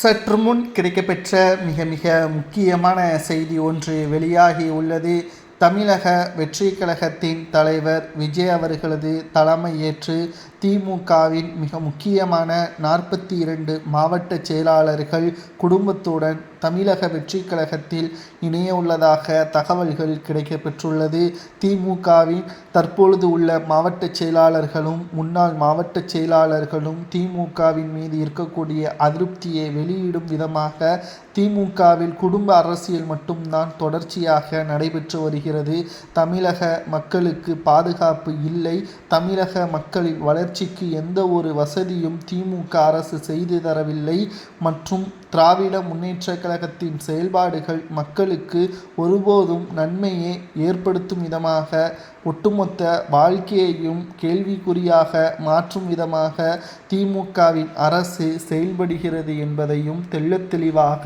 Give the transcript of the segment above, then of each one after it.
சற்று முன் கிடைக்கப்பெற்ற மிக மிக முக்கியமான செய்தி ஒன்று வெளியாகி உள்ளது. தமிழக வெற்றி கழகத்தின் தலைவர் விஜய் அவர்களது தலைமையேற்று திமுகவின் மிக முக்கியமான நாற்பத்தி இரண்டு மாவட்ட செயலாளர்கள் குடும்பத்துடன் தமிழக வெற்றி கழகத்தில் இணைய உள்ளதாக தகவல்கள் கிடைக்கப்பெற்றுள்ளது. திமுகவின் தற்பொழுது உள்ள மாவட்ட செயலாளர்களும் முன்னாள் மாவட்ட செயலாளர்களும் திமுகவின் மீது இருக்கக்கூடிய அதிருப்தியை வெளியிடும் விதமாக திமுகவில் குடும்ப அரசியல் மட்டும்தான் தொடர்ச்சியாக நடைபெற்று வருகிறது. தமிழக மக்களுக்கு பாதுகாப்பு இல்லை. தமிழக மக்களின் வளர்ச்சிக்கு எந்த ஒரு வசதியும் திமுக அரசு செய்து தரவில்லை. மற்றும் திராவிட முன்னேற்ற பல்கலைக்கழகத்தின் செயல்பாடுகள் மக்களுக்கு ஒருபோதும் நன்மையை ஏற்படுத்தும் விதமாக ஒட்டுமொத்த வாழ்க்கையையும் கேள்விக்குறியாக மாற்றும் விதமாக திமுகவின் அரசு செயல்படுகிறது என்பதையும் தெள்ளத் தெளிவாக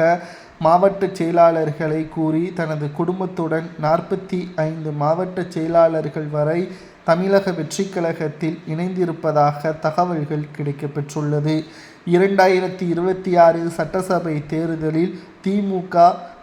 மாவட்ட செயலாளர்களை கூறி தனது குடும்பத்துடன் நாற்பத்தி ஐந்து மாவட்ட செயலாளர்கள் வரை தமிழக வெற்றி கழகத்தில் இணைந்திருப்பதாக தகவல்கள் கிடைக்கப்பெற்றுள்ளது. இரண்டாயிரத்தி இருபத்தி ஆறு சட்டசபை தேர்தலில் திமுக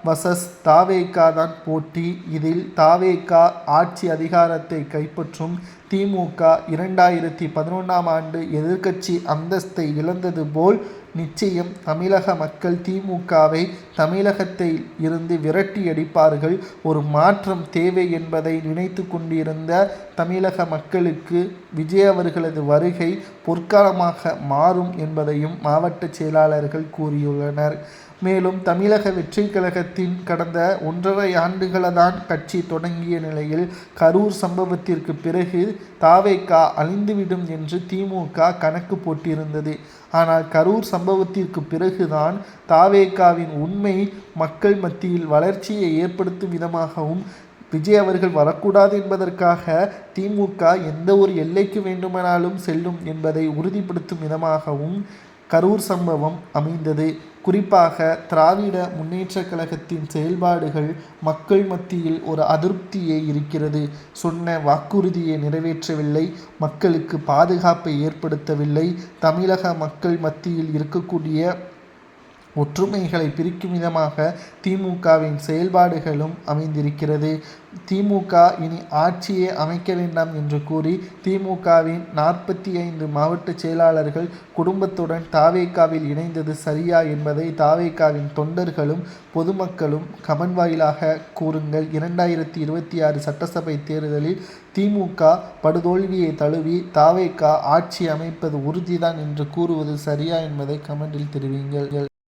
வசஸ் தாவேகா தான் போட்டி. இதில் தாவேகா ஆட்சி அதிகாரத்தை கைப்பற்றும் திமுக இரண்டாயிரத்தி பதினொன்றாம் ஆண்டு எதிர்க்கட்சி அந்தஸ்தை இழந்தது போல் நிச்சயம் தமிழக மக்கள் திமுகவை தமிழகத்தில் இருந்து விரட்டி அடிப்பார்கள். ஒரு மாற்றம் தேவை என்பதை நினைத்து கொண்டிருந்த தமிழக மக்களுக்கு விஜய் அவர்களது வருகை பொற்காலமாக மாறும் என்பதையும் மாவட்ட செயலாளர்கள் கூறியுள்ளனர். மேலும் தமிழக வெற்றி கழகத்தின் கடந்த ஒன்றரை ஆண்டுகளதான் கட்சி தொடங்கிய நிலையில் கரூர் சம்பவத்திற்கு பிறகு தாவேக்கா அழிந்துவிடும் என்று திமுக கணக்கு போட்டிருந்தது. ஆனால் கரூர் சம்பவத்திற்கு பிறகுதான் தாவேக்காவின் உண்மை மக்கள் மத்தியில் வளர்ச்சியை ஏற்படுத்தும் விதமாகவும் விஜய் அவர்கள் வரக்கூடாது என்பதற்காக திமுக எந்த ஒரு எல்லைக்கு வேண்டுமானாலும் செல்லும் என்பதை உறுதிப்படுத்தும் விதமாகவும் கரூர் சம்பவம் அமைந்தது. குறிப்பாக திராவிட முன்னேற்றக் கழகத்தின் செயல்பாடுகள் மக்கள் மத்தியில் ஒரு அதிருப்தியை இருக்கிறது. சொன்ன வாக்குறுதியை நிறைவேற்றவில்லை. மக்களுக்கு பாதுகாப்பை ஏற்படுத்தவில்லை. தமிழக மக்கள் மத்தியில் இருக்கக்கூடிய ஒற்றுமைகளை பிரிக்கும் விதமாக திமுகவின் செயல்பாடுகளும் அமைந்திருக்கிறது. திமுக இனி ஆட்சியை அமைக்க வேண்டாம் என்று கூறி திமுகவின் நாற்பத்தி ஐந்து மாவட்ட செயலாளர்கள் குடும்பத்துடன் தாவேக்காவில் இணைந்தது சரியா என்பதை தாவேக்காவின் தொண்டர்களும் பொதுமக்களும் கமன் வாயிலாக கூறுங்கள். இரண்டாயிரத்தி இருபத்தி ஆறு சட்டசபை தேர்தலில் திமுக படுதோல்வியை தழுவி தாவேக்கா ஆட்சி அமைப்பது உறுதிதான் என்று கூறுவது சரியா என்பதை கமெண்டில் தெரிவிங்கள்.